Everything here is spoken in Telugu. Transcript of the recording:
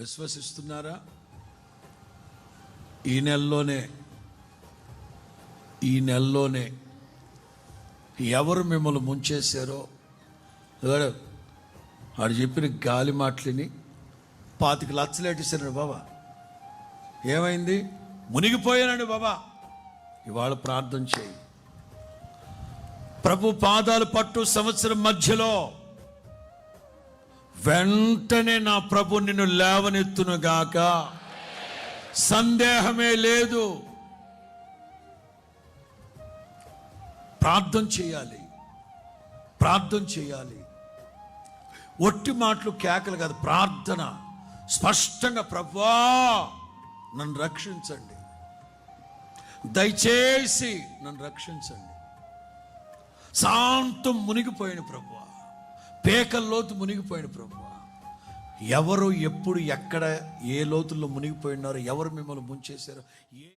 విశ్వసిస్తున్నారా? ఈ నెలలోనే ఈ నెలలోనే ఎవరు మిమ్మల్ని ముంచేశారో? ఎవరు? వాడు చెప్పిన గాలి మాటలని పాతిక లచ్చలేటేశారండి బాబా. ఏమైంది? మునిగిపోయానండి బాబా. ఇవాళ ప్రార్థన చేయి. ప్రభు పాదాలు పట్టు సంవత్సరం మధ్యలో వెంటనే నా ప్రభు నిన్ను లేవనెత్తును గాక. సందేహమే లేదు. ప్రార్థన చేయాలి. ప్రార్థన చేయాలి. ఒట్టి మాటలు కేకలు కాదు ప్రార్థన. స్పష్టంగా ప్రభా నన్ను రక్షించండి. దయచేసి నన్ను రక్షించండి. శాంతం మునిగిపోయిన ప్రభు పేకల్లోతు మునిగిపోయిన ప్రభు ఎవరు ఎప్పుడు ఎక్కడ ఏ లోతుల్లో మునిగిపోయినారో ఎవరు మిమ్మల్ని ముంచేశారో ఏ